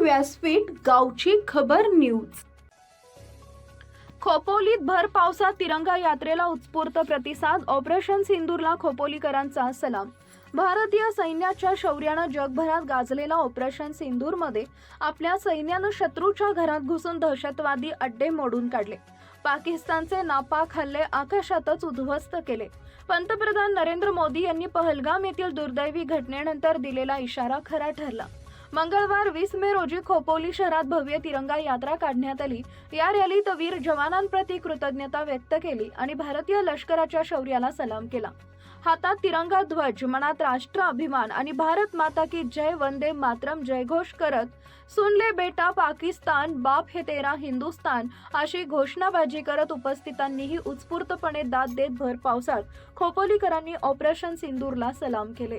व्यासपीठ गावची खबर न्यूज. खोपोलीत भर पावसात तिरंगा यात्रेला उत्स्फूर्त प्रतिसाद ऑपरेशन सिंदूरला खोपोलीकरांचा सलाम. भारतीय सैन्याच्या शौर्यानं जगभरात गाजलेला ऑपरेशन सिंदूरमध्ये आपल्या सैन्यानं शत्रूच्या घरात घुसून दहशतवादी अड्डे मोडून काढले. पाकिस्तानचे नापाक हल्ले आकाशातच उद्ध्वस्त केले. पंतप्रधान नरेंद्र मोदी यांनी पहलगाम येथील दुर्दैवी घटनेनंतर दिलेला इशारा खरा ठरला. मंगळवार वीस मे रोजी खोपोली शहरात भव्य तिरंगा यात्रा काढण्यात आली. या रॅलीत वीर जवानांप्रती कृतज्ञता व्यक्त केली आणि भारतीय लष्कराच्या शौर्याला सलाम केला. हातात तिरंगा ध्वज मनात राष्ट्र अभिमान आणि भारत माता की जय वंदे मातरम जयघोष करत सुनले बेटा पाकिस्तान बाप हे तेरा हिंदुस्तान अशी घोषणाबाजी करत उपस्थितांनीही उत्स्फूर्तपणे दाद देत भर पावसात खोपोलीकरांनी ऑपरेशन सिंदूरला सलाम केले.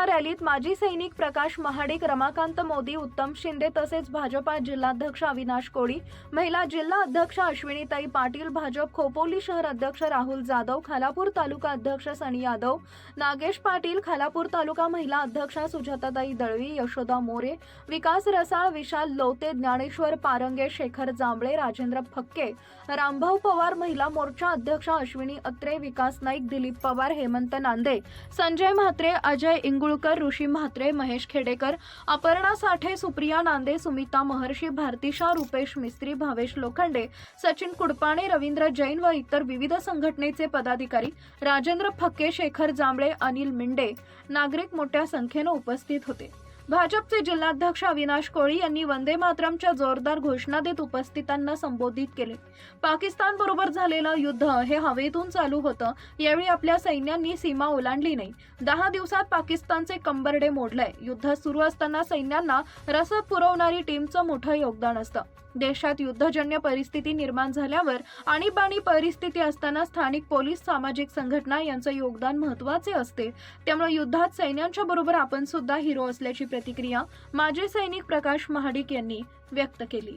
या रॅलीत माजी सैनिक प्रकाश महाडिक रमाकांत मोदी उत्तम शिंदे तसेच भाजपा जिल्हाध्यक्ष अविनाश कोळी महिला जिल्हा अध्यक्ष अश्विनीताई पाटील भाजप खोपोली शहर अध्यक्ष राहुल जाधव खालापूर तालुका अध्यक्ष सनी यादव नागेश पाटील खालापूर तालुका महिला अध्यक्षा सुजाताताई दळवी यशोदा मोरे विकास रसाळ विशाल लोते ज्ञानेश्वर पारंगे शेखर जांभळे राजेंद्र फक्के रामभाऊ पवार महिला मोर्चा अध्यक्ष अश्विनी अत्रे विकास नाईक दिलीप पवार हेमंत नांदे संजय म्हात्रे अजय इंगुळ इंगुळकर ऋषी म्हात्रे महेश खेडेकर अपर्णा साठे सुप्रिया नांदे सुमिता महर्षी भारतीशा रुपेश मिस्त्री भावेश लोखंडे सचिन कुडपाणे रवींद्र जैन व इतर विविध संघटनेचे पदाधिकारी राजेंद्र फक्के शेखर जांभळे अनिल मिंडे नागरिक मोठ्या संख्येनं उपस्थित होते. भाजपचे जिल्हाध्यक्ष अविनाश कोळी यांनी वंदे मातरमच्या जोरदार घोषणा देत उपस्थितांना संबोधित केले. पाकिस्तान बरोबर झालेलं युद्ध हे हवेतून चालू होतं यावेळी आपल्या सैन्यांनी सीमा ओलांडली नाही. दहा दिवसात पाकिस्तानचे कंबरडे मोडलंय. युद्ध सुरू असताना सैन्यांना रसद पुरवणारी टीमचं मोठं योगदान असतं. देशात युद्धजन्य परिस्थिती निर्माण झाल्यावर आणीबाणी परिस्थिती असताना स्थानिक पोलीस सामाजिक संघटना यांचं योगदान महत्त्वाचे असते. त्यामुळे युद्धात सैन्यांच्या बरोबर आपण सुद्धा हिरो असल्याची प्रतिक्रिया माजी सैनिक प्रकाश महाडिक यांनी व्यक्त केली.